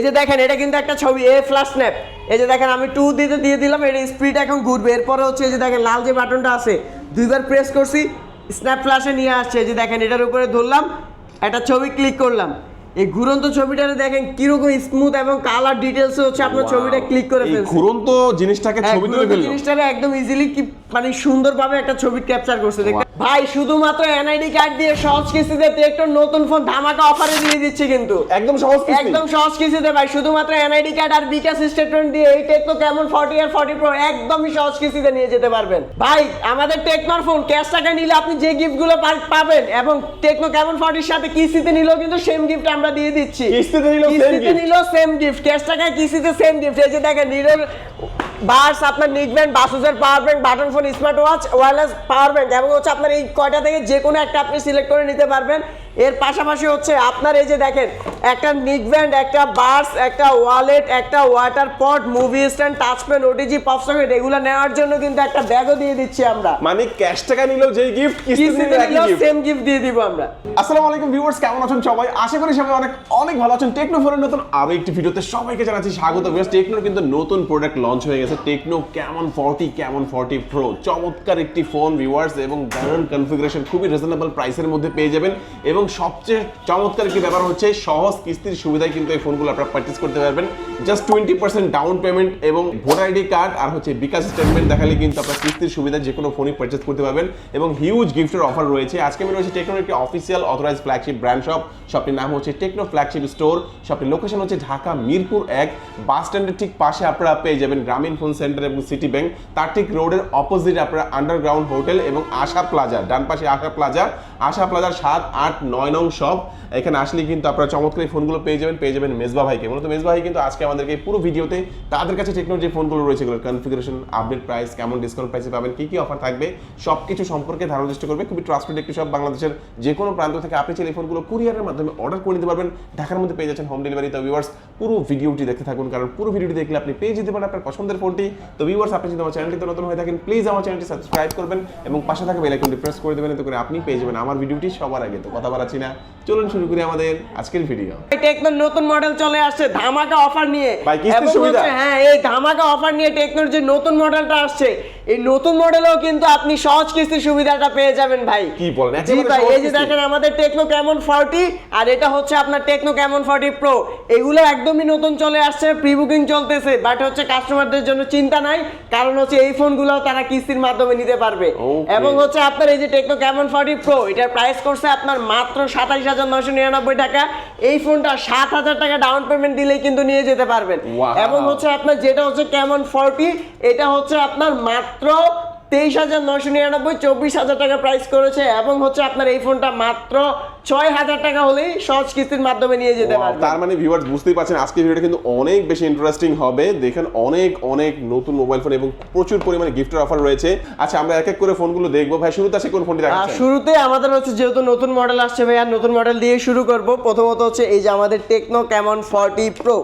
এই যে দেখেন এটা কিন্তু একটা ছবি এ ফ্ল্যাশ স্ন্যাপ এই যে দেখেন আমি টু দিতে দিয়ে দিলাম এটা স্পিড এখন ঘুরবে। এরপরে হচ্ছে এই যে দেখেন লাল যে বাটনটা আছে দুইবার প্রেস করছি স্ন্যাপ ফ্ল্যাশে নিয়ে আসছে। এই যে দেখেন এটার উপরে ধরলাম একটা ছবি ক্লিক করলাম। এই ঘুরন্ত ছবিটাতে দেখেন কীরকম স্মুথ এবং কালার ডিটেলস হচ্ছে আপনার ছবিটা ক্লিক করে ফেলছে। ঘুরন্ত জিনিসটাকে হ্যাঁ, ছবি তুলে ফেলল। জিনিসটাকে একদম ইজিলি মানে সুন্দরভাবে একটা ছবি ক্যাপচার করছে। দেখতে ভাই শুধুমাত্র এনআইডি কার্ড দিয়ে সহজ কিস্তিতে একটা নতুন ফোন ধামাকা অফারে দিয়ে দিচ্ছে কিন্তু। একদম সহজ কিস্তি। একদম সহজ কিস্তিতে ভাই শুধুমাত্র এনআইডি কার্ড আর বিকাশ স্টেটমেন্ট দিয়ে এই টেকনো কেমন 40 আর 40 প্রো একদমই সহজ কিস্তিতে নিয়ে যেতে পারবেন। ভাই আমাদের টেকনোর ফোন ক্যাশ টাকা নিলে আপনি যে গিফটগুলো পাবেন এবং টেকনো কেমন 40 সাথে কিস্তিতে নিলেও কিন্তু সেম গিফট আমরা দিয়ে দিচ্ছি। কিস্তিতে নিলেও same কিস্তিতে নিলেও সেম গিফট ক্যাশ টাকায় কিস্তিতে সেম গিফট এই যে দেখেন বাস আপনার নিক বাসুসের power bank button phone smart watch wireless power bank এবং হচ্ছে আপনার এই কয়টা থেকে যে কোনো একটা আপনি সিলেক্ট করে নিতে পারবেন। এর পাশাপাশি হচ্ছে আপনার এই যে দেখেন একটা নিক ব্যান্ড একটা বাস একটা ওয়ালেট একটা water pot movie stand touch pen OTG pop socket এগুলো নেওয়ার জন্য কিন্তু একটা ব্যাগও দিয়ে দিচ্ছি আমরা। মানে ক্যাশ টাকা নিলেও যেই গিফট কিস্তিতে নিলেও। সেম গিফট দিয়ে দিব আমরা। আসসালামু আলাইকুম ভিউয়ার্স কেমন আছেন সবাই? আশা করি সবাই অনেক অনেক ভালো আছেন। টেকনো ফোনের নতুন আরও একটি ভিডিওতে সবাইকে জানাচ্ছি স্বাগত। ভিউয়ার্স টেকনোর কিন্তু নতুন প্রোডাক্ট লঞ্চ হয়ে গেছে। টেকনো কেমন 40 কেমন 40 প্রো চমৎকার একটি ফোন ভিউয়ার্স এবং দারুণ কনফিগারেশন খুবই রিজনেবল প্রাইসের মধ্যে পেয়ে যাবেন। এবং সবচেয়ে চমৎকার একটি ব্যাপার হচ্ছে সহজ কিস্তির সুবিধায় কিন্তু এই ফোনগুলো আপনারা পার্চেস করতে পারবেন। Just twenty percent down payment এবং ভোটার আইডি কার্ড আর হচ্ছে বিকাশ স্টেটমেন্ট দেখালে কিন্তু আপনার কিস্তির সুবিধা যে কোনো ফোনই পারচেজ করতে পারবেন এবং হিউজ গিফটের অফার রয়েছে। আজকে আমি রয়েছে টেকনোর একটি official authorised flagship brand shop শপটির নাম হচ্ছে টেকনো ফ্ল্যাগশিপ স্টোর শপটির লোকেশন হচ্ছে ঢাকা মিরপুর এক। বাস স্ট্যান্ডের ঠিক পাশে আপনারা পেয়ে যাবেন গ্রামীণ ফোন সেন্টার এবং সিটি ব্যাংক তার ঠিক রোডের অপোজিট আপনারা আন্ডারগ্রাউন্ড হোটেল এবং আশা প্লাজা ডান পাশে আশা প্লাজা আশা প্লাজার সাত, আট, নয় নং শপ এখানে আসলে কিন্তু আপনারা চমৎকার ফোনগুলো পেয়ে যাবেন। পেয়ে যাবেন মেজবা ভাইকে। মূলত মেজবা ভাই কিন্তু আজকে আমাদেরকে পুরো ভিডিওতে তাদের কাছে টেকনোর যে ফোনগুলো রয়েছে এগুলোর কনফিগারেশন আপডেট প্রাইস কেমন ডিসকাউন্ট প্রাইসে পাবেন, কি কি অফার থাকবে সব কিছু সম্পর্কে ধারণা চেষ্টা করবে। খুবই ট্রাস্টেড একটি সব বাংলাদেশের যে কোনো প্রান্ত থেকে আপনি চাইলে ফোনগুলো কুরিয়ারের মাধ্যমে অর্ডার করে নিতে পারবেন। ঢাকার মধ্যে পেয়ে যাচ্ছেন হোম ডেলিভারি তো ভিউয়ার্স পুরো ভিডিওটি দেখতে থাকুন, কারণ পুরো ভিডিওটি দেখলে আপনি পেয়ে যেতে পারেন আপনার পছন্দের ফোনটি তো ভিউয়ার্স আপনি যদি আমার চ্যানেলটিতে নতুন হয়ে থাকেন প্লিজ আমার চ্যানেলটি সাবস্ক্রাইব করবেন এবং পাশে থাকা বেল প্রেস করে দেবেন, এতে করে আপনি পেয়ে যাবেন আমার ভিডিওটি সবার আগে। তো কথা বাড়াচ্ছি না। চলুন শুরু করি আমাদের আজকের ভিডিও টেকনোর নতুন মডেল চলে আসছে, ধামাকা অফার নিয়ে হচ্ছে, হ্যাঁ এই ধামাকা অফার নিয়ে টেকনোর যে নতুন মডেলটা আসছে। এই নতুন মডেলেও কিন্তু আপনি সহজ কিস্তির সুবিধাটা পেয়ে যাবেন ভাই। কি বলেন? জি ভাই এই যে দেখেন আমাদের টেকনো কেমন 40 আর এটা হচ্ছে আপনার টেকনো কেমন 40 প্রো এগুলো একদমই নতুন চলে আসছে প্রি বুকিং চলতেছে বাট হচ্ছে কাস্টমারদের জন্য চিন্তা নাই কারণ হচ্ছে এই ফোনগুলো তারা কিস্তির মাধ্যমে নিতে পারবে। এবং হচ্ছে আপনার এই যে টেকনো কেমন 40 প্রো এটার প্রাইস করছে আপনার মাত্র সাতাইশ হাজার নয়শো নিরানব্বই টাকা। এই ফোনটা সাত হাজার টাকা ডাউন পেমেন্ট দিলেই কিন্তু নিয়ে যেতে পারবেন। এবং হচ্ছে আপনার যেটা হচ্ছে কেমন ফর্টি এটা হচ্ছে আপনার মাত্র তেইশ হাজার নয়শো নিরানব্বই চব্বিশ হাজার টাকা প্রাইস করেছে এবং হচ্ছে আপনার এই ফোনটা মাত্র ছয় হাজার টাকা হলেই সহজ কিস্তির মাধ্যমে নিয়ে যেতে পারবেন। তার মানে ভিউয়ার্স বুঝতেই পারছেন আজকে ভিডিওটা কিন্তু অনেক বেশি ইন্টারেস্টিং হবে। দেখেন অনেক অনেক নতুন মোবাইল ফোন এবং প্রচুর পরিমাণে গিফটের অফার রয়েছে। আচ্ছা আমরা এক এক করে ফোনগুলো দেখব। ভাই শুরুতে আছে কোন ফোনটি দেখাচ্ছেন? শুরুতে আমাদের হচ্ছে যেহেতু নতুন মডেল আসছে ভাই আর নতুন মডেল দিয়ে শুরু করব। প্রথমত হচ্ছে এই যে আমাদের Tecno Camon forty pro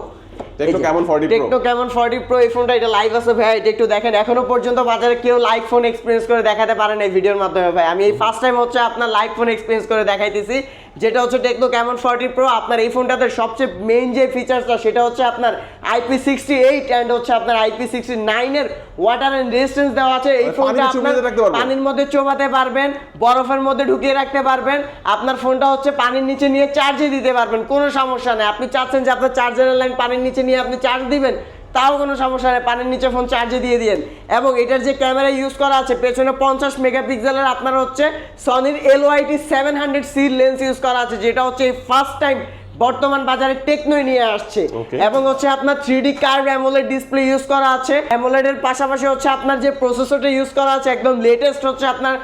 Tecno Camon 40 pro Tecno Camon 40 pro এই ফোনটা এটা লাইভ আছে ভাই এটা একটু দেখেন। এখনও পর্যন্ত বাজারে কেউ লাইভ ফোন এক্সপেরিয়েন্স করে দেখাতে পারেন এই ভিডিওর মাধ্যমে ভাই। আমি এই ফার্স্ট টাইম হচ্ছে আপনার লাইভ ফোন এক্সপিরিয়েন্স করে দেখাইতেছি। যেটা হচ্ছে টেকনো কেমন ফর্টি প্রো আপনার এই ফোনটাতে সবচেয়ে মেইন যে ফিচার্সটা সেটা হচ্ছে আপনার আইপি সিক্সটি এইট অ্যান্ড হচ্ছে আপনার আইপি সিক্সটি নাইনের ওয়াটার অ্যান্ড রেজিস্ট্যান্স দেওয়া আছে। এই মানে ফোনটা আপনার পানির মধ্যে চোবাতে পারবেন বরফের মধ্যে ঢুকিয়ে রাখতে পারবেন আপনার ফোনটা হচ্ছে পানির নিচে নিয়ে চার্জে দিতে পারবেন কোনো সমস্যা নেই। আপনি চাচ্ছেন যে আপনার চার্জারের লাইন পানির নিচে নিয়ে আপনি চার্জ দিবেন তাও কোনো সমস্যা নেই পানির নিচে ফোন চার্জে দিয়ে দিন এবং এটার যে ক্যামেরা ইউজ করা আছে পেছনে পঞ্চাশ মেগাপিক্সেলের আপনার হচ্ছে সনির L YT seven hundred C lens use করা আছে যেটা হচ্ছে ফার্স্ট টাইম বর্তমান বাজারে টেকনোই নিয়ে আসছে। এবং হচ্ছে আপনার three D curve AMOLED display use করা আছে। অ্যামোলেডের পাশাপাশি হচ্ছে আপনার যে প্রসেসরটা ইউজ করা আছে একদম লেটেস্ট হচ্ছে আপনার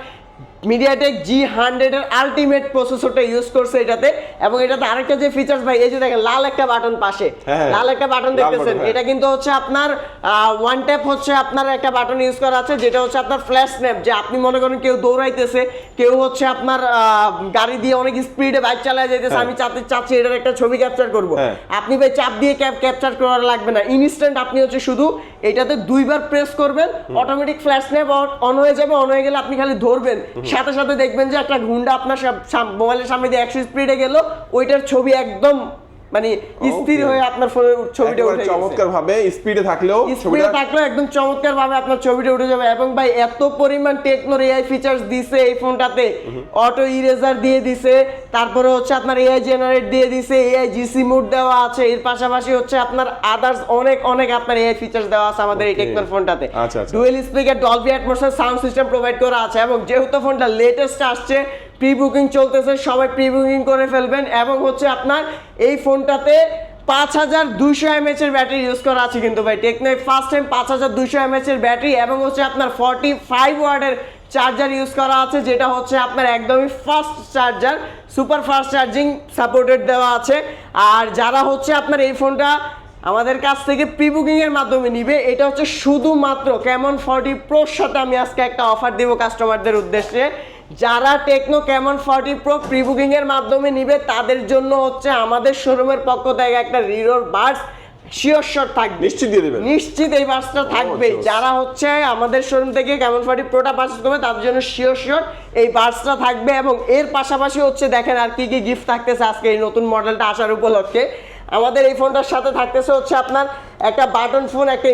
মিডিয়াটেক জি হান্ড্রেড এর আলটিমেট প্রসেসরটা ইউজ করছে এটাতে এবং এটাতে আরেকটা যে ফিচার্স ভাই এই যে দেখেন লাল একটা বাটন পাশে। হ্যাঁ, লাল একটা বাটন দেখতেছেন? হ্যাঁ। এটা কিন্তু হচ্ছে আপনার ওয়ান ট্যাপ হচ্ছে আপনার একটা বাটন ইউজ করা আছে যেটা হচ্ছে আপনার ফ্ল্যাশ স্ন্যাপ যে আপনি মনে করেন কেউ দৌড়াইতেছে কেউ হচ্ছে আপনার গাড়ি দিয়ে অনেক স্পিডে বাইক চালায় যাইতেছে হ্যাঁ। আমি চাচ্ছি চাচ্ছি এটার একটা ছবি ক্যাপচার করব। হ্যাঁ। আপনি ভাই চাপ দিয়ে ক্যাপ ক্যাপচার করার লাগবে না। ইনস্ট্যান্ট আপনি হচ্ছে শুধু এটাতে দুইবার প্রেস করবেন অটোমেটিক ফ্ল্যাশ স্ন্যাপ অন হয়ে যাবে অন হয়ে গেলে আপনি খালি ধরবেন। সাথে সাথে দেখবেন যে একটা ঘুন্ডা আপনার মোবাইলের সামনে দিয়ে একশো স্পিডে গেল, ওইটার ছবি একদম মানে স্থির হয়ে আপনার ফোনের ছবিটা উঠে চমৎকার ভাবে স্পিডে থাকলেও স্পিডে ছবিটা থাকলে একদম চমৎকার ভাবে আপনার ছবিটা উঠে যাবে। এবং ভাই এত পরিমাণ টেকনোর এআই ফিচার্স দিছে এই ফোনটাতে অটো ইরেজার দিয়ে দিছে তারপরে হচ্ছে আপনার এআই জেনারেট দিয়ে দিছে এআই জিসি মোড দেওয়া আছে। এর পাশাপাশি হচ্ছে আপনার আদার্স অনেক অনেক আপনার এআই ফিচার্স দেওয়া আছে আমাদের এই. টেকনোর ফোনটাতে। Dual speaker Dolby atmosphere sound system provide করা আছে। এবং যেহেতু ফোনটা লেটেস্ট আসছে প্রি বুকিং চলতেছে, সবাই প্রি বুকিং করে ফেলবেন এবং হচ্ছে আপনার এই ফোনটাতে পাঁচ হাজার দুইশো এমএচ এর ব্যাটারি ইউজ করা আছে কিন্তু ভাই। টেকনো ফার্স্ট টাইম পাঁচ হাজার দুইশো এমএচ এর ব্যাটারি এবং হচ্ছে আপনার ফর্টি ফাইভ ওয়ার্ডের চার্জার ইউজ করা আছে, যেটা হচ্ছে আপনার একদমই fast charger super fast charging supported দেওয়া আছে। আর যারা হচ্ছে আপনার এই ফোনটা আমাদের কাছ থেকে প্রি বুকিং এর মাধ্যমে নিবে। এটা হচ্ছে শুধুমাত্র কেমন ফর্টি প্রোর সাথে আমি আজকে একটা অফার দিব কাস্টমারদের উদ্দেশ্যে। যারা techno Camon forty Pro pre booking এর মাধ্যমে নিবে তাদের জন্য হচ্ছে আমাদের শোরুমের পক্ষ থেকে একটা রিরোর বাস শিওর শট থাকবে। নিশ্চিত দিয়ে দিবেন। নিশ্চিত এই বাসটা থাকবে। যারা হচ্ছে আমাদের শোরুম থেকে কেমন ফর্টি প্রোটা পারচেজ করবে তাদের জন্য শিওর শিওর এই বাসটা থাকবে। এবং এর পাশাপাশি হচ্ছে দেখেন আর কি কি গিফট থাকতেছে আজকে এই নতুন মডেলটা আসার উপলক্ষে। আমাদের এই ফোনটার সাথে থাকতেছে হচ্ছে আপনার একটা বাটন ফোন একটা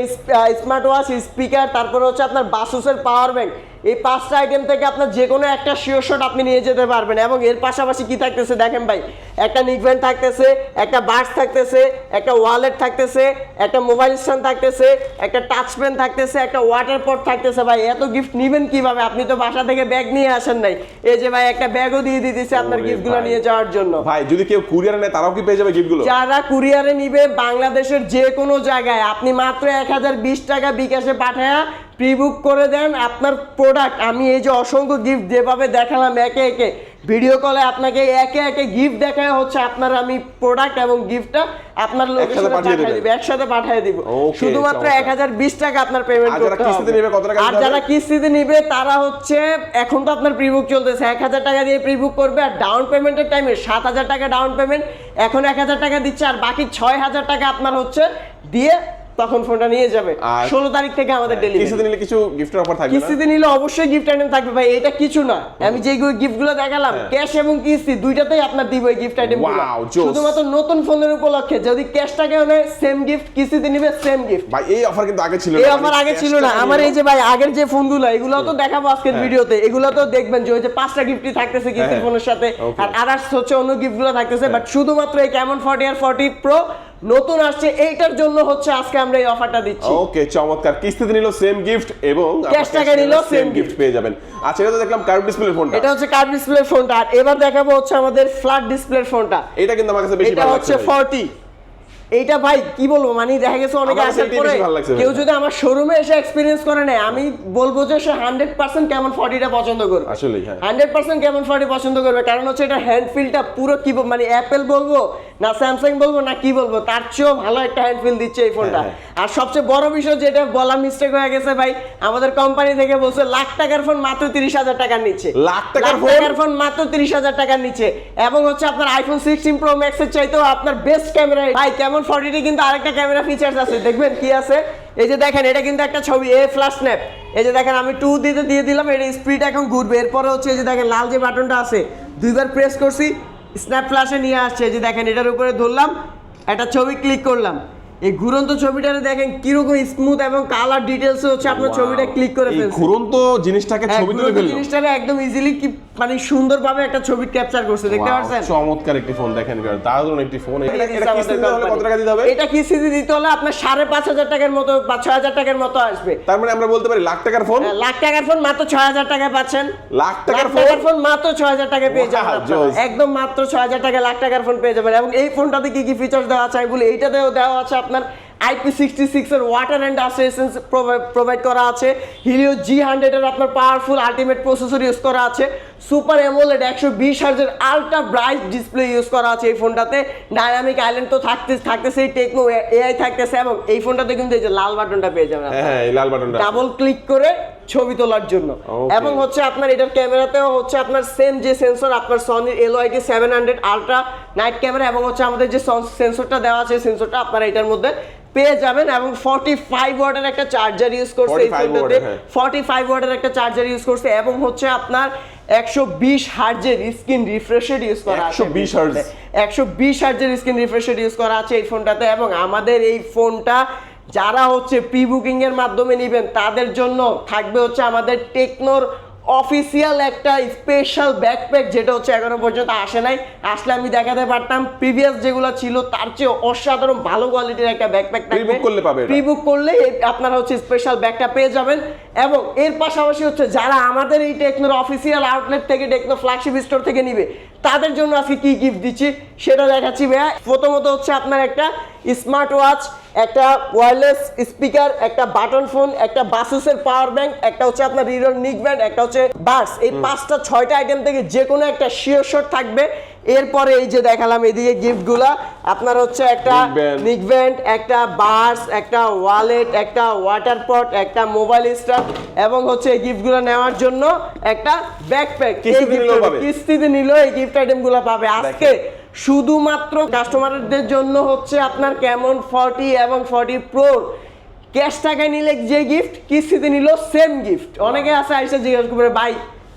স্মার্ট ওয়াচ স্পিকার তারপরে হচ্ছে আপনার বাসুসের পাওয়ার ব্যাংক এই পাঁচটা আইটেম থেকে আপনার যে কোনো একটা শিওর শট আপনি নিয়ে যেতে পারবেন। এবং এর পাশাপাশি কি থাকতেছে দেখেন ভাই? একটা নিকব্যান্ড থাকতেছে একটা বাস থাকতেছে একটা ওয়ালেট থাকতেছে একটা মোবাইল স্ট্যান্ড থাকতেছে একটা টাচ পেন থাকতেছে একটা ওয়াটার পট থাকতেছে ভাই। এত গিফট নেবেন কীভাবে? আপনি তো বাসা থেকে ব্যাগ নিয়ে আসেন নাই। এই যে ভাই একটা ব্যাগও দিয়ে দিতেছে আপনার গিফটগুলো নিয়ে যাওয়ার জন্য। ভাই যদি কেউ কুরিয়ার নেয় তারাও কি পেয়ে যাবে গিফটগুলো যারা কুরিয়ারে নিবে বাংলাদেশের যে কোনো জায়গায় আপনি মাত্র এক হাজার বিশ টাকা বিকাশে পাঠায়া প্রি বুক করে দেন আপনার প্রোডাক্ট আমি এই যে অসংখ্য গিফট যেভাবে দেখালাম একে একে ভিডিও কলে আপনাকে একে একে গিফট দেখায় হচ্ছে আপনার আমি প্রোডাক্ট এবং গিফটটা আপনার লোকেশনে পাঠিয়ে দিব। একসাথে পাঠিয়ে দিব। শুধুমাত্র চমৎকার। এক হাজার বিশ টাকা আপনার পেমেন্ট আর যারা করতে কিস্তিতে হবে নেবে কত টাকা আর যারা কিস্তিতে নিবে তারা হচ্ছে এখন তো আপনার প্রিবুক চলতেছে এক হাজার টাকা দিয়ে প্রিবুক করবে আর ডাউন পেমেন্টের টাইমে সাত হাজার টাকা ডাউন পেমেন্ট এখন এক হাজার টাকা দিচ্ছে আর বাকি ছয় হাজার টাকা আপনার হচ্ছে দিয়ে তখন ফোনটা নিয়ে যাবে। ষোলো তারিখ থেকে আমাদের ডেলিভারি কিস্তিতে নিলে কিছু গিফটের অফার থাকবে কিস্তিতে নিলে অবশ্যই গিফট আইটেম থাকবে ভাই এটা কিছু না। আমি যে গিফটগুলো দেখালাম হ্যাঁ। ক্যাশ এবং কিস্তি দুইটাতেই আপনার দিব এই গিফট আইটেম শুধুমাত্র নতুন ফোনের উপলক্ষে যদি ক্যাশ টাকা হলে সেম গিফট কিস্তিতে নিবে সেম গিফট ভাই এই অফার কিন্তু আগে ছিল এই মানে অফার আগে ছিল না। আমার এই যে ভাই আগের যে ফোনগুলো এগুলো তো দেখাবো আজকের হ্যাঁ। ভিডিওতে এগুলো তো দেখবেন যে ওই যে পাঁচটা গিফটই থাকতেছে কিস্তির হ্যাঁ। ফোনের সাথে। আর আদার্স হচ্ছে অন্য গিফটগুলো থাকতেছে বাট শুধুমাত্র এই কেমন ফর্টি আর ফর্টি প্রো নতুন আসছে এইটার জন্য হচ্ছে আজকে আমরা এই অফারটা দিচ্ছি। ওকে চমৎকার। কিস্তিতে নিলো সেম গিফট এবং ক্যাশ টাকা নিলো সেম গিফট পেয়ে যাবেন। আচ্ছা এটা তো দেখলাম কার্ভ ডিসপ্লে ফোনটা এটা হচ্ছে কার্ভ ডিসপ্লে ফোনটা আর এবার দেখাবো হচ্ছে আমাদের ফ্ল্যাট ডিসপ্লের ফোনটা এটা কিন্তু আমার কাছে বেশি ভালো লাগছে এটা হচ্ছে 40 এইটা ভাই কি বলব? মানে দেখা গেছে অনেকে আসার পরে। কেউ যদি আমার শোরুমে এসে এক্সপিরিয়েন্স করে নেয় আমি বলব যে সে হান্ড্রেড পার্সেন্ট কেমন ফর্টিটা পছন্দ করবে। আসলেই হ্যাঁ। হান্ড্রেড পার্সেন্ট কেমন ফর্টি পছন্দ করবে কারণ হচ্ছে এটা হ্যান্ড ফিলটা পুরো কি মানে অ্যাপেল বলব না স্যামসাং বলব না কি বলব তার চেয়েও ভালো একটা হ্যান্ড ফিল দিচ্ছে এই ফোনটা হ্যাঁ, আর সবচেয়ে বড় বিষয় যেটা বলা মিস্টেক হয়ে গেছে ভাই আমাদের কোম্পানি থেকে বলছে লাখ টাকার ফোন মাত্র তিরিশ হাজার টাকার নিচ্ছে। লাখ টাকার ফোন? মাত্র তিরিশ হাজার টাকার নিচ্ছে। এবং হচ্ছে আপনার আইফোন সিক্সটিন প্রো ম্যাক্স এর চাইতেও আপনার বেস্ট ক্যামেরা ভাই কেমন ফর্টিটি কিন্তু আরেকটা ক্যামেরা ফিচার্স আছে দেখবেন কি আছে? এই যে দেখেন এটা কিন্তু একটা ছবি এ ফ্ল্যাশ স্ন্যাপ এই যে দেখেন আমি টু দিতে দিয়ে দিলাম এটা স্পিড এখন ঘুরবে। এরপরে হচ্ছে এই যে দেখেন লাল যে বাটনটা আছে দুইবার প্রেস করছি স্ন্যাপ ফ্ল্যাশে নিয়ে আসছে। এই যে দেখেন এটার উপরে ধরলাম একটা ছবি ক্লিক করলাম। এই ঘুরন্ত ছবিটাতে দেখেন কীরকম স্মুথ এবং কালার ডিটেলস হচ্ছে আপনার ছবিটা ক্লিক করে ফেলছে। ঘুরন্ত জিনিসটাকে হ্যাঁ, ছবি তুলে ফেলল। জিনিসটাকে একদম ইজিলি মানে সুন্দরভাবে একটা ছবি ক্যাপচার করছে দেখতে পাচ্ছেন চমৎকার একটি ফোন দেখেন দারুণ একটি ফোন এটা কত টাকা দিতে হবে? এটা কিস্তিতে দিতে হলে আপনার সাড়ে পাঁচ হাজার টাকার মতো বা ছয় হাজার টাকার মতো আসবে। তার মানে আমরা বলতে পারি লাখ টাকার ফোন হ্যাঁ, লাখ টাকার ফোন মাত্র ছয় হাজার টাকায় পাচ্ছেন। লাখ টাকার ফোন মাত্র ছয় হাজার টাকায় পেয়ে যাবেন। একদম মাত্র ছয় হাজার টাকা লাখ টাকার ফোন পেয়ে যাবেন। এবং এই ফোনটাতে কি কি ফিচার্স দেওয়া আছে আমি বলি এইটাতেও দেওয়া আছে আপনার আইপি সিক্সটি সিক্স এর ওয়াটার অ্যান্ড রেসিস্টেন্স প্রোভাইড করা আছে। হিলিও জি হান্ড্রেড এর আপনার পাওয়ারফুল আলটিমেট প্রসেসর ইউজ করা আছে। সুপার এমোলেড একশো বিশ হার্জের আলট্রা ব্রাইট ডিসপ্লে ইউজ করা আছে এই ফোনটাতে। ডাইনামিক আইল্যান্ড তো থাকতে থাকতেছে টেকনো এআই থাকতেছে এবং এই ফোনটাতে কিন্তু এই যে লাল বাটনটা পেয়ে যাবেন হ্যাঁ এই লাল বাটনটা ডাবল ক্লিক করে ছবি তোলার জন্য। এবং হচ্ছে আপনার এটার ক্যামেরাতেও হচ্ছে আপনার সেম যে সেন্সর আপনার সনির LYT seven hundred ultra night camera এবং হচ্ছে আমাদের যে সেন্সরটা দেওয়া আছে সেন্সরটা আপনারা এটার মধ্যে পেয়ে যাবেন এবং 45 ওয়াটের একটা চার্জার ইউজ করছে এই 45 ফোনটাতে। ওয়াটের, হ্যাঁ। 45 ওয়াটের একটা চার্জার ইউজ করছে এবং হচ্ছে আপনার 120 হার্জের স্ক্রিন রিফ্রেশের ইউজ করা আছে 120 হার্জ। 120 হার্জের স্ক্রিন রিফ্রেশের ইউজ করা আছে এই ফোনটাতে এবং আমাদের এই ফোনটা যারা হচ্ছে প্রি বুকিং এর মাধ্যমে নেবেন তাদের জন্য থাকবে হচ্ছে আমাদের টেকনোর অফিসিয়াল একটা স্পেশাল ব্যাকপ্যাক যেটা হচ্ছে এখনও পর্যন্ত আসে নাই। আসলে আমি দেখাতে পারতাম প্রিভিয়াস যেগুলো ছিল তার চেয়ে অসাধারণ ভালো কোয়ালিটির একটা ব্যাকপ্যাক থাকবে। করলে পাবে এটা। প্রি বুক করলে আপনারা হচ্ছে স্পেশাল ব্যাগটা পেয়ে যাবেন। এবং এর পাশাপাশি হচ্ছে যারা আমাদের এই টেকনোর অফিসিয়াল আউটলেট থেকে টেকনো ফ্ল্যাগশিপ স্টোর থেকে নিবে তাদের জন্য আজকে কি গিফট দিচ্ছি সেটা দেখাচ্ছি ভাইয়া। প্রথমত হচ্ছে আপনার একটা স্মার্ট ওয়াচ একটা ওয়্যারলেস স্পিকার একটা বাটন ফোন একটা বাসুসের পাওয়ার ব্যাংক একটা হচ্ছে আপনার রিডর নিক ব্যান্ড একটা হচ্ছে বাস এই পাঁচটা ছয়টা আইটেম থেকে যে কোনো একটা শিওর শট থাকবে। এরপরে এই যে দেখালাম এদিকে গিফটগুলা আপনার হচ্ছে একটা। নিক ব্যান্ড একটা বার্স একটা ওয়ালেট একটা ওয়াটার পট একটা মোবাইল স্টাফ এবং হচ্ছে এই গিফটগুলো নেওয়ার জন্য একটা ব্যাকপ্যাক। কিস্তিতে নিলেও এই গিফট আইটেমগুলো পাবে। আজকে শুধুমাত্র কাস্টমারদের জন্য হচ্ছে আপনার কেমন ফর্টি এবং ফর্টি প্রো ক্যাশ টাকায় নিলে যে গিফট কিস্তিতে নিল সেম গিফট অনেকে আছে আইসা জিজ্ঞাসা করে ভাই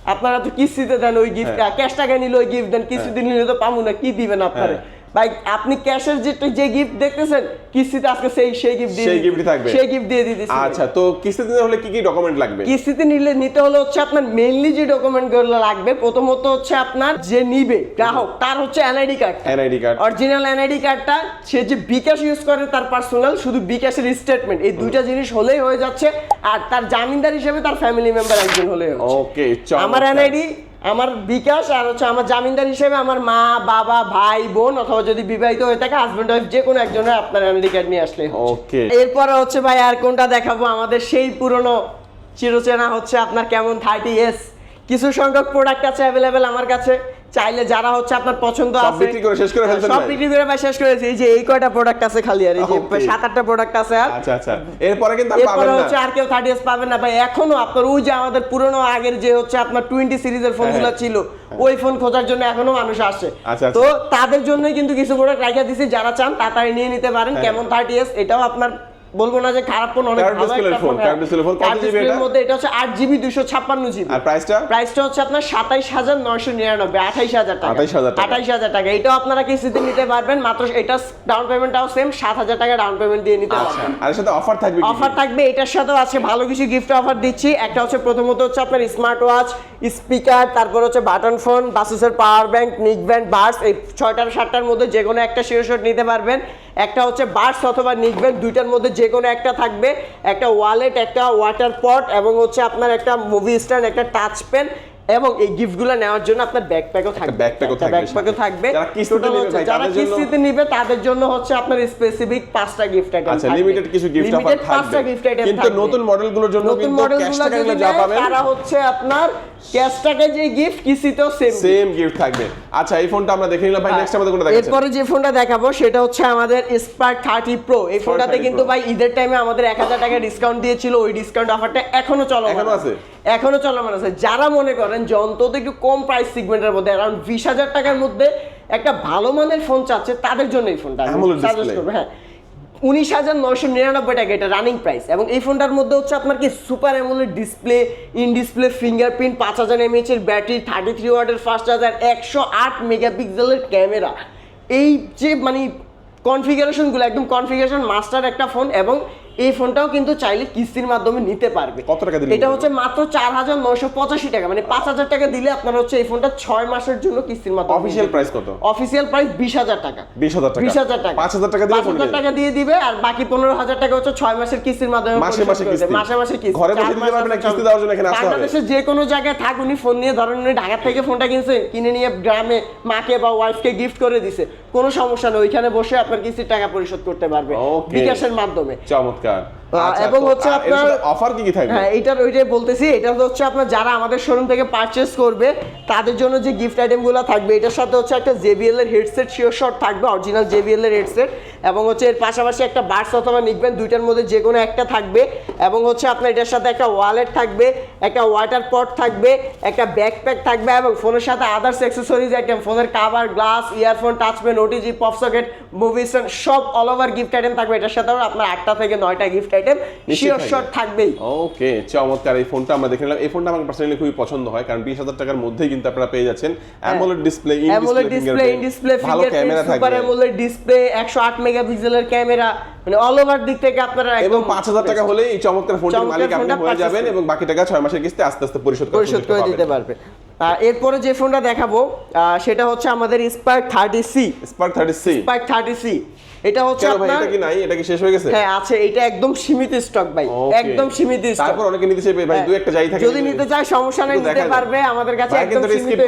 আপনারা তো কিস্তিতে দেন ওই গিফট হ্যাঁ। ক্যাশ টাকায় নিলে ওই গিফট দেন কিস্তিতে নিলে তো পাবো না কি দিবেন আপনারা হ্যাঁ। ভাই আপনি ক্যাশের যে যে গিফট দেখতেছেন কিস্তিতে আজকে সেই সেই গিফট দিয়ে সেই gift-ই থাকবে। সেই গিফট দিয়ে দিতেছি। আচ্ছা তো কিস্তি দিতে হলে কি কি ডকুমেন্ট লাগবে? কিস্তিতে নিলে নিতে হলে হচ্ছে আপনার মেইনলি যে ডকুমেন্টগুলো লাগবে প্রথমত হচ্ছে আপনার যে নিবে গ্রাহক তার হচ্ছে NID card NID card original NID কার্ডটা সে যে বিকাশ ইউজ করে তার পার্সোনাল শুধু বিকাশের স্টেটমেন্ট এই দুইটা জিনিস হলেই হয়ে যাচ্ছে আর তার জামিনদার হিসেবে তার ফ্যামিলি মেম্বার একজন হচ্ছে। ওকে আমার এনআইডি আমার বিকাশ আর হচ্ছে আমার জামিনদার হিসেবে আমার মা বাবা ভাই বোন অথবা যদি বিবাহিত হয়ে থাকে হাজবেন্ড ওয়াইফ যে কোনো একজনের আপনার কার্ড নিয়ে আসলে ওকে এরপরে হচ্ছে ভাই আর কোনটা দেখাবো? আমাদের সেই পুরনো চিরচেনা হচ্ছে আপনার কেমন থার্টি এস কিছু সংখ্যক প্রোডাক্ট আছে অ্যাভেলেবেল আমার কাছে। চাইলে যারা হচ্ছে আপনার পছন্দ আছে বিক্রি করে শেষ করে ফেলছেন সব বিক্রি করে ভাই শেষ করেছি এই যে এই কয়টা প্রোডাক্ট আছে খালি আর এই যে সাত আটটা প্রোডাক্ট আছে আর। আচ্ছা আচ্ছা। এরপরে কিন্তু আর পাবেন এরপরে না। হচ্ছে আর কেউ থার্টি এস পাবেন না। ভাই এখনও আপনার ওই যে আমাদের পুরনো আগের যে হচ্ছে আপনার টোয়েন্টি সিরিজের ফোনগুলো হ্যাঁ। ছিল ওই ফোন খোঁজার জন্য এখনও মানুষ আসে। আচ্ছা, আচ্ছা। তো তাদের জন্যই কিন্তু কিছু প্রোডাক্ট রাখিয়ে দিছি। যারা চান তাড়াতাড়ি নিয়ে নিতে পারেন। হ্যাঁ। কেমন থার্টি এস এটাও আপনার বলব না যে খারাপ ফোন অনেক ভালো একটা ফোন phone, কত এর এটা? মধ্যে এটা হচ্ছে আট জিবি দুশো ছাপ্পান্ন জিবি আর প্রাইসটা প্রাইসটা হচ্ছে আপনার সাতাইশ হাজার নয়শো নিরানব্বই আঠাইশ হাজার টাকা। 28,000 টাকা। আঠাইশ হাজার টাকা। এটাও আপনারা কিস্তিতে নিতে পারবেন মাত্র এটা ডাউন পেমেন্টটাও সেম সাত হাজার টাকা ডাউন পেমেন্ট দিয়ে নিতে আচ্ছা। পারবেন। আর এর সাথে অফার থাকবে? অফার থাকবে এটার সাথেও আছে ভালো কিছু গিফট অফার দিচ্ছি। একটা হচ্ছে প্রথমত হচ্ছে আপনার স্মার্ট ওয়াচ স্পিকার তারপর হচ্ছে বাটন ফোন বাসুসের পাওয়ার ব্যাংক নিক ব্যান্ড বার্স এই ছয়টার সাতটার মধ্যে যে কোনো একটা শিরোশট নিতে পারবেন। একটা হচ্ছে বার্স অথবা নিকবেন দুইটার মধ্যে যে কোনো একটা থাকবে। একটা ওয়ালেট, একটা ওয়াটার পট এবং হচ্ছে আপনার একটা মুভি স্ট্যান্ড একটা টাচ পেন এবং এই গিফটগুলো নেওয়ার জন্য আপনার ব্যাকপ্যাকও থাকবে। backpack ও থাকবে। ব্যাকপ্যাকও থাকবে। যারা কিস্তিতে নেবে ভাই, যারা তাদের জন্য- কিস্তিতে নিবে তাদের জন্য হচ্ছে আপনার স্পেসিফিক পাঁচটা গিফট আইটেম আচ্ছা লিমিটেড কিছু গিফট অফার পাঁচটা গিফট আইটেম কিন্তু নতুন মডেলগুলোর জন্য কিন্তু ক্যাশ টাকা নিলে যা পাবেন তারা হচ্ছে আপনার ক্যাশ টাকায় যে গিফট কিস্তিতেও সেম সেম গিফট থাকবে। আচ্ছা এই ফোনটা আমরা দেখে নিলাম ভাই নেক্সট আমাদের কোনটা দেখাচ্ছেন এরপরে যে ফোনটা দেখাবো সেটা হচ্ছে আমাদের স্পার্ক থার্টি প্রো এই ফোনটাতে কিন্তু ভাই ঈদের টাইমে আমাদের এক হাজার টাকা ডিসকাউন্ট দিয়েছিল ওই ডিসকাউন্ট অফারটা এখনও চলমান এখনও আছে? এখনও চলমান আছে। যারা মনে করেন যে অন্তত একটু কম প্রাইস সেগমেন্টের মধ্যে অ্যারাউন্ড বিশ হাজার টাকার মধ্যে একটা ভালো মানের ফোন চাচ্ছে তাদের জন্য এই ফোনটা সাজেস্ট করব হ্যাঁ। উনিশ হাজার নয়শো নিরানব্বই টাকা এটা রানিং প্রাইস এবং এই ফোনটার মধ্যে হচ্ছে আপনার কি super AMOLED display in display fingerprint পাঁচ হাজার এমএইচ এর ব্যাটারি থার্টি থ্রি ওয়াটের ফাস্ট চার্জার একশো আট মেগাপিক্সেলের ক্যামেরা এই যে মানে কনফিগারেশনগুলো একদম কনফিগারেশন মাস্টার একটা ফোন এবং এই ফোনটাও কিন্তু চাইলে কিস্তির মাধ্যমে নিতে পারবে। কত টাকা দিলে এটা হচ্ছে মাত্র চার হাজার নয়শো পঁচাশি টাকা মানে পাঁচ হাজার টাকা দিলে আপনার হচ্ছে এই ফোনটা ছয় মাসের জন্য কিস্তির মাধ্যমে অফিসিয়াল প্রাইস কত? অফিসিয়াল প্রাইস বিশ হাজার টাকা। 20,000 টাকা। বিশ হাজার টাকা। 5,000 টাকা দিলে পাঁচ হাজার টাকা দিয়ে দিবে আর বাকি পনেরো হাজার টাকা হচ্ছে ছয় মাসের কিস্তির মাধ্যমে মাসে মাসে কিস্তি। মাসে মাসে কিস্তি। ঘরে বসে দিতে মাস পারবে না, কিস্তি দেওয়ার জন্য এখানে আসতে হবে। বাংলাদেশের যে কোনো জায়গায় থাকুন উনি ফোন নিয়ে ধরেন উনি ঢাকা থেকে ফোনটা কিনছে কিনে নিয়ে গ্রামে মাকে বা ওয়াইফকে গিফট করে দিছে কোনো সমস্যা নেই ওইখানে বসে আপনার কিস্তির টাকা পরিশোধ করতে পারবে বিকাশের মাধ্যমে। চমৎকার। আচ্ছা, এবং হচ্ছে আপনার অফার কি কি থাকবে। হ্যাঁ এটার ওইটাই বলতেছি। এটা হচ্ছে আপনার যারা আমাদের শোরুম থেকে পারচেস করবে তাদের জন্য যে গিফট আইটেমগুলো থাকবে এটার সাথে হচ্ছে একটা জেবিএল এর হেডসেট শিওর শট থাকবে অরিজিনাল জেবিএল এর হেডসেট এবং হচ্ছে এর পাশাপাশি একটা বার্স অথবা নিকবেন দুইটার মধ্যে যে কোনো একটা থাকবে এবং হচ্ছে আপনার এটার সাথে একটা ওয়ালেট থাকবে একটা ওয়াটার পট থাকবে একটা ব্যাকপ্যাক থাকবে এবং ফোনের সাথে আদার্স অ্যাক্সেসরিজ আইটেম ফোনের cover glass earphone touch pen OTG pop socket movie সব অল ওভার গিফট আইটেম থাকবে। এটার সাথে আপনার আটটা থেকে নয়টা গিফট আইটেম শিওর থাকবে। থাকবেই। ওকে চমৎকার এই ফোনটা আমরা দেখে নিলাম। এই ফোনটা আমার পার্সোনালি খুবই পছন্দ হয় কারণ বিশ হাজার টাকার মধ্যেই কিন্তু আপনারা পেয়ে যাচ্ছেন। AMOLED display in display in display ভালো ক্যামেরা সুপার অ্যামোলেড ডিসপ্লে 108 মেগাপিক্সেলের ক্যামেরা মানে অল ওভার দিক থেকে আপনারা এবং একদম পাঁচ হাজার টাকা হলে এই চমৎকার ফোনটির মালিক আপনি হয়ে যাবেন এবং বাকি টাকা ছয় মাসের কিস্তি আস্তে আস্তে পরিশোধ করে দিতে পারবে। আর এরপরে যে ফোনটা দেখাবো সেটা হচ্ছে আমাদের Spark thirty C Spark thirty C Spark thirty C এটা হচ্ছে আপনার এটা কি নাই? এটা কি শেষ হয়ে গেছে? হ্যাঁ আছে। এটা একদম সীমিত স্টক ভাই। একদম সীমিত স্টক তারপর অনেকে নিতে চাইবে। ভাই দু একটা যাই থাকে যদি নিতে। চায় সমস্যা নেই নিতে পারবে। আমাদের কাছে একদম সীমিত।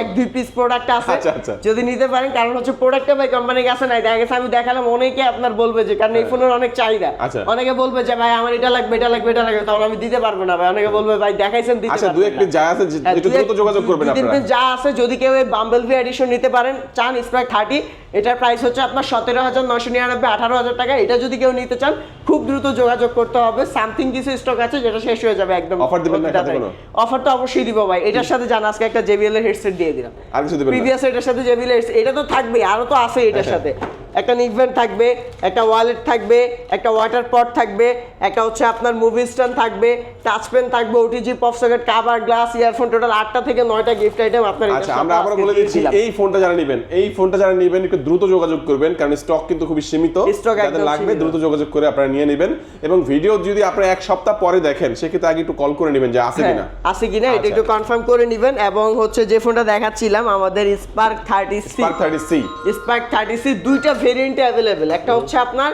এক দুই পিস প্রোডাক্ট আছে। আচ্ছা, আচ্ছা। যদি নিতে পারেন কারণ হচ্ছে প্রোডাক্টটা ভাই কোম্পানির কাছে নাই। দেখা গেছে আমি দেখালাম অনেকে আপনার বলবে যে কারণ এই ফোনের অনেক চাহিদা। আচ্ছা। অনেকে বলবে যে ভাই আমার এটা লাগবে এটা লাগবে এটা লাগবে। তখন আমি দিতে পারব না ভাই। অনেকে বলবে ভাই দেখাইছেন দিতে আচ্ছা দু একটা এক যা আছে হ্যাঁ, একটু দ্রুত যোগাযোগ করবেন আপনারা। যা আছে যদি কেউ এই বাম্বল ভি এডিশন নিতে পারেন চান স্প্রাইক থার্টি এটার প্রাইস হচ্ছে আপনার সতেরো হাজার নশো নিরানব্বই আঠারো হাজার টাকা। এটা যদি কেউ নিতে চান খুব দ্রুত যোগাযোগ করতে হবে। সামথিং কিছু স্টক আছে যেটা শেষ হয়ে যাবে একদম অফার দিবেন না? অফার তো অবশ্যই দিব ভাই। এটার সাথে জান আজকে একটা জেবিএল এর হেডসেট দিয়ে দিলাম। আর কিছু দিবেন না? প্রিভিয়াস এটার সাথে জেবিএল এর এটা তো থাকবে আরও তো আছে এটার সাথে। একটা নিকভেন থাকবে একটা ওয়ালেট থাকবে একটা ওয়াটার পট থাকবে একটা হচ্ছে আপনার মুভি স্ট্যান্ড থাকবে টাচ পেন থাকবে OTG pop socket cover glass earphone total আটটা থেকে নয়টা গিফট আইটেম আপনার আচ্ছা আমরা আজকে বলে দিচ্ছি এই ফোনটা যারা নেবেন এই ফোনটা যারা নেবেন একটু দ্রুত যোগাযোগ করবেন কারণ স্টক কিন্তু খুবই সীমিত। যাদের একদম লাগবে দ্রুত যোগাযোগ করে আপনারা নিয়ে নেবেন। এবং ভিডিও যদি আপনারা এক সপ্তাহ পরে দেখেন সেক্ষেত্রে আগে একটু কল করে নেবেন যে আছে হ্যাঁ, কিনা। আছে কিনা এটা আচ্ছা। একটু কনফার্ম করে নেবেন। এবং হচ্ছে যে ফোনটা দেখাচ্ছিলাম আমাদের Spark thirty C Spark thirty C Spark thirty C দুইটা ভেরিয়েন্টে অ্যাভেলেবেল একটা হচ্ছে আপনার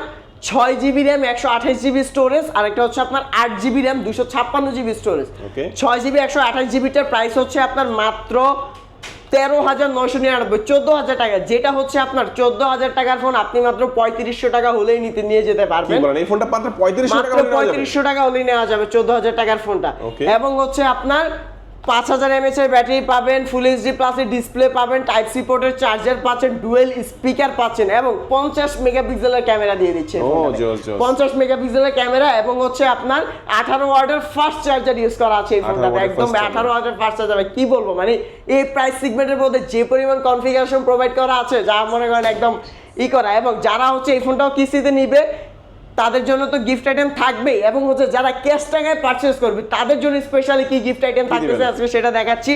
ছয় জিবি র্যাম একশো আঠাশ জিবি স্টোরেজ আর একটা হচ্ছে আপনার আট জিবি র্যাম দুশো ছাপ্পান্ন জিবি স্টোরেজ. ছয় জিবি একশো আঠাশ জিবিটার প্রাইস হচ্ছে আপনার মাত্র তেরো হাজার নয়শো নিরানব্বই চোদ্দ হাজার টাকা। যেটা হচ্ছে আপনার চোদ্দ হাজার টাকার ফোন আপনি মাত্র পঁয়ত্রিশশো টাকা হলেই নিতে নিয়ে যেতে পারবেন। এই ফোনটা মাত্র পঁয়ত্রিশশো টাকা হলে পঁয়ত্রিশশো টাকা হলেই নেওয়া যাবে চোদ্দ হাজার টাকার ফোনটা. এবং হচ্ছে আপনার পাঁচ হাজার এমএচ এর ব্যাটারি পাবেন ফুল এইচডি প্লাসের ডিসপ্লে পাবেন টাইপ সি পোর্টের চার্জার পাচ্ছেন ডুয়েল স্পিকার পাচ্ছেন এবং পঞ্চাশ মেগাপিক্সেলের ক্যামেরা দিয়ে দিচ্ছে জোস। পঞ্চাশ মেগাপিক্সেলের ক্যামেরা এবং হচ্ছে আপনার আঠারো ওয়াটের ফার্স্ট চার্জার ইউজ করা আছে এই 18 ফোনটাতে একদম আঠারো ওয়াটের ফার্স্ট চার্জার কি বলব? মানে এই প্রাইস সিগমেন্টের মধ্যে যে পরিমাণ কনফিগারেশন প্রোভাইড করা আছে যা মনে করেন একদম ই করা এবং যারা হচ্ছে এই ফোনটাও কিস্তিতে নিবে তাদের জন্য তো গিফট আইটেম থাকবেই এবং হচ্ছে যারা ক্যাশ টাকায় পারচেস করবে তাদের জন্য স্পেশালি কি গিফট আইটেম থাকতেছে? আজকে সেটা দেখাচ্ছি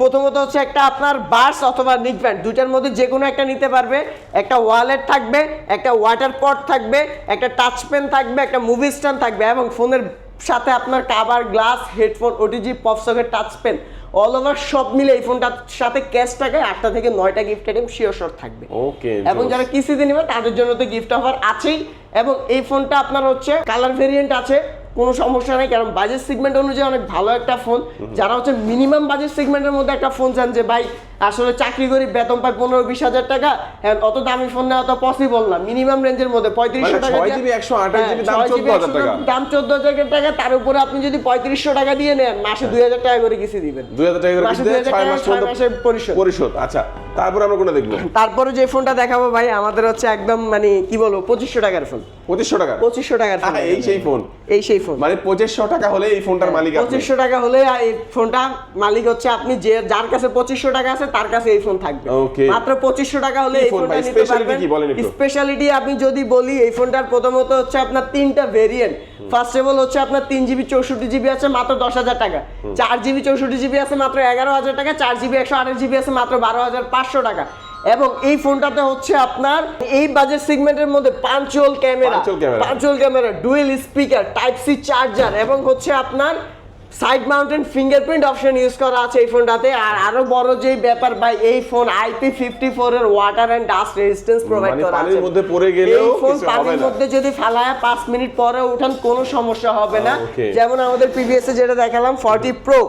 প্রথমত হচ্ছে একটা আপনার বার্স অথবা নিকব্যান্ড দুইটার মধ্যে যে কোনো একটা নিতে পারবে একটা ওয়ালেট থাকবে একটা ওয়াটার পট থাকবে একটা টাচ পেন থাকবে একটা মুভি স্ট্যান্ড থাকবে এবং ফোনের সাথে আপনার cover glass headphone OTG pop socket touch pen all over সব মিলে এই ফোনটার সাথে ক্যাশ টাকায় আটটা থেকে নয়টা গিফট আইটেম শিওর থাকবে। ওকে এবং যারা কিস্তিতে নেবে তাদের জন্য তো গিফট অফার আছেই। এবং এই ফোনটা আপনার হচ্ছে কালার ভেরিয়েন্ট আছে কোনো সমস্যা নেই কারণ বাজেট সেগমেন্ট অনুযায়ী অনেক ভালো একটা ফোন যারা হচ্ছে মিনিমাম বাজেট সেগমেন্টের মধ্যে একটা ফোন চান যে ভাই আসলে চাকরি করি বেতন পাই পনেরো বিশ হাজার টাকা। হ্যাঁ অত দামি ফোন নেওয়া তো পসিবল না। মিনিমাম রেঞ্জের মধ্যে পঁয়ত্রিশশো মানে টাকা 6 দিয়ে- GB 128 হ্যাঁ, GB দাম 6 GB 14,000 টাকা। দাম চোদ্দ হাজার টাকা তার উপরে আপনি যদি পঁয়ত্রিশশো টাকা দিয়ে নেন মাসে দুই হাজার টাকা করে কিছু দিবেন। দুই হাজার টাকা করে মাসে কিস্তি, 2000 ছয় মাসের পরিশোধ। পরিশোধ। আচ্ছা তারপরে আমরা কোনটা দেখব? তারপরে যে ফোনটা দেখাবো ভাই আমাদের হচ্ছে একদম মানে কি বলব পঁচিশশো টাকার ফোন। পঁচিশশো টাকা? পঁচিশশো টাকার ফোন। এই সেই ফোন। এই সেই ফোন। মানে পঁচিশশো টাকা হলে এই ফোনটার মালিক পঁচিশশো টাকা হলে এই ফোনটা মালিক হচ্ছে আপনি যে যার কাছে পঁচিশশো টাকা আছে তার কাছে এই ফোন থাকবে. মাত্র পঁচিশশো টাকা হলে এই ফোনটা নিতে পারবেন? স্পেশালিটি আমি যদি বলি এই ফোনটার প্রথমত হচ্ছে আপনার তিনটা ভেরিয়েন্ট ফার্স্ট অফ অল হচ্ছে আপনার তিন জিবি চৌষট্টি জিবি আছে মাত্র দশ হাজার টাকা। চার জিবি চৌষট্টি জিবি আছে মাত্র এগারো হাজার টাকা। চার জিবি একশো আঠাশ জিবি আছে মাত্র বারো হাজার পাঁচশো টাকা। এবং এই ফোনটাতে হচ্ছে আপনার এই বাজেট সেগমেন্টের মধ্যে পাঁচল camera পাঁচল camera. Camera dual speaker type C charger এবং হচ্ছে আপনার side mounted fingerprint option use করা আছে এই ফোনটাতে। আর আরও বড় যে ব্যাপার ভাই এই ফোন আইপি ফিফটি ফোর এর water and dust resistance provide করা আছে। মধ্যে পড়ে গেলেও এই ফোন পানির মধ্যে যদি ফালায় পাঁচ মিনিট পরে উঠান কোনো সমস্যা হবে না। যেমন আমাদের প্রিভিয়াসে যেটা দেখালাম ফর্টি প্রো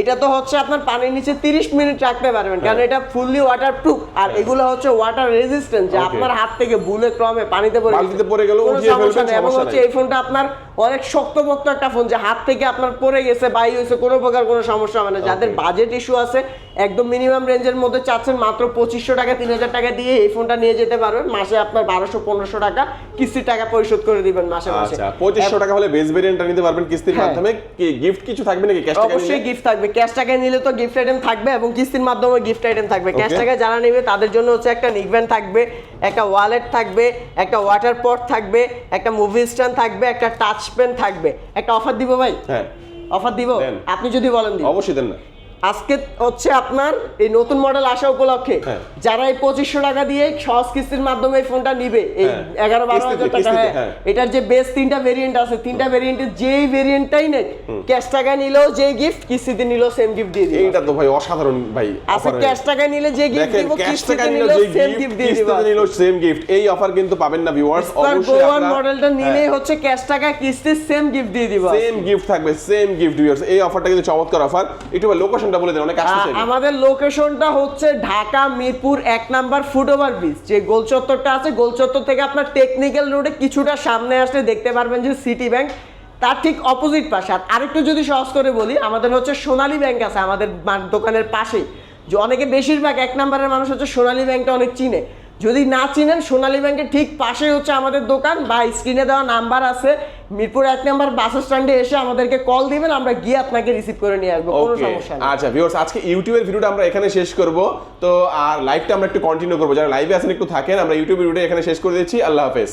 এটা তো হচ্ছে আপনার পানির নিচে 30 মিনিট রাখতে পারবেন কারণ হ্যাঁ। এটা ফুললি ওয়াটার প্রুফ আর এগুলো হচ্ছে ওয়াটার রেজিস্ট্যান্ট যে আপনার হাত থেকে ভুলে ক্রমে পানিতে পড়ে বালতিতে পড়ে গেলেও কোনো সমস্যা নেই। এবং হচ্ছে এই ফোনটা আপনার অনেক শক্তপোক্ত একটা ফোন যে হাত থেকে আপনার পড়ে গেছে বাই হয়েছে কোনো প্রকার কোনো সমস্যা হবে না। যাদের বাজেট ইস্যু আছে একদম মিনিমাম রেঞ্জের মধ্যে চাচ্ছেন মাত্র পঁচিশশো টাকা তিন হাজার টাকা দিয়ে এই ফোনটা নিয়ে যেতে পারবেন। মাসে আপনার বারোশো পনেরোশো টাকা কিস্তির টাকা পরিশোধ করে দিবেন মাসে মাসে। আচ্ছা পঁচিশশো টাকা হলে বেস ভেরিয়েন্টটা নিতে পারবেন কিস্তির হ্যাঁ। মাধ্যমে। কি গিফট কিছু থাকবে নাকি ক্যাশ টাকা অবশ্যই গিফট থাকবে। ক্যাশ টাকায় নিলে তো গিফট আইটেম থাকবে এবং কিস্তির মাধ্যমে গিফট আইটেম থাকবে। ক্যাশ. টাকায় যারা নেবে তাদের জন্য হচ্ছে একটা নিকব্যান্ড থাকবে একটা ওয়ালেট থাকবে একটা ওয়াটার পট থাকবে একটা মুভি স্ট্যান্ড থাকবে একটা টাচ পেন থাকবে। একটা অফার দিব ভাই? হ্যাঁ। অফার দিব? আপনি যদি বলেন অবশ্যই দেন না। আজকে হচ্ছে আপনার এই নতুন মডেল আসা উপলক্ষে। হ্যাঁ। যারা এই পঁচিশশো টাকা দিয়ে সহজ কিস্তির মাধ্যমে এই ফোনটা নিবে এই হ্যাঁ। এগারো বারো হাজার টাকা হ্যাঁ, হ্যাঁ। এটার যে বেস তিনটা ভেরিয়েন্ট আছে তিনটা ভেরিয়েন্টের যেই ভেরিয়েন্টটাই নেই ক্যাশ টাকা নিলেও যে গিফট কিস্তিতে নিলেও সেম গিফট দিয়ে দিবে। এইটা তো ভাই অসাধারণ ভাই আচ্ছা ক্যাশ টাকা নিলে যে গিফট দিব ক্যাশ টাকা কিস্তিতে নিলেও যে সেম গিফট দিয়ে দিব। কিস্তিতে নিলো সেম গিফট এই অফার কিন্তু পাবেন না ভিউয়ার্স অবশ্যই আপনারা মডেলটা নিলেই হচ্ছে ক্যাশ টাকা কিস্তির সেম গিফট দিয়ে দিব। সেম গিফট থাকবে সেম গিফট ভিউয়ার্স এই অফারটা কিন্তু চমৎকার অফার একটু লোকেশনটা বলে দেন অনেক আসছে আমাদের লোকেশনটা হচ্ছে ঢাকা মিরপুর এক নাম্বার ফুটওভার ব্রিজ। যে গোল চত্বরটা আছে গোল চত্বর থেকে আপনার টেকনিক্যাল রোডে কিছুটা সামনে আসলে দেখতে পারবেন যে সিটি ব্যাংক তার ঠিক অপোজিট পাশে। আর আরেকটু যদি সহজ করে বলি আমাদের হচ্ছে সোনালী ব্যাংক আছে আমাদের দোকানের পাশেই। যে অনেকে বেশিরভাগ এক নাম্বারের মানুষ হচ্ছে সোনালী ব্যাংকটা অনেক চিনে। যদি না চিনেন সোনালী ব্যাংকের ঠিক পাশে হচ্ছে আমাদের দোকান। বা স্ক্রিনে দেওয়া নাম্বার আছে। মিরপুর এক নাম্বার বাস স্ট্যান্ডে এসে আমাদেরকে কল দিবেন আমরা গিয়ে আপনাকে রিসিভ করে নিয়ে আসব। কোনো সমস্যা নেই। আচ্ছা ভিউয়ার্স আজকে ইউটিউবের ভিডিওটা আমরা এখানে শেষ করব। তো আর লাইভটা আমরা একটু কন্টিনিউ করব। যারা লাইভে আছেন একটু থাকেন। আমরা ইউটিউবের ভিডিও এখানে শেষ করে দিচ্ছি। আল্লাহ হাফেজ।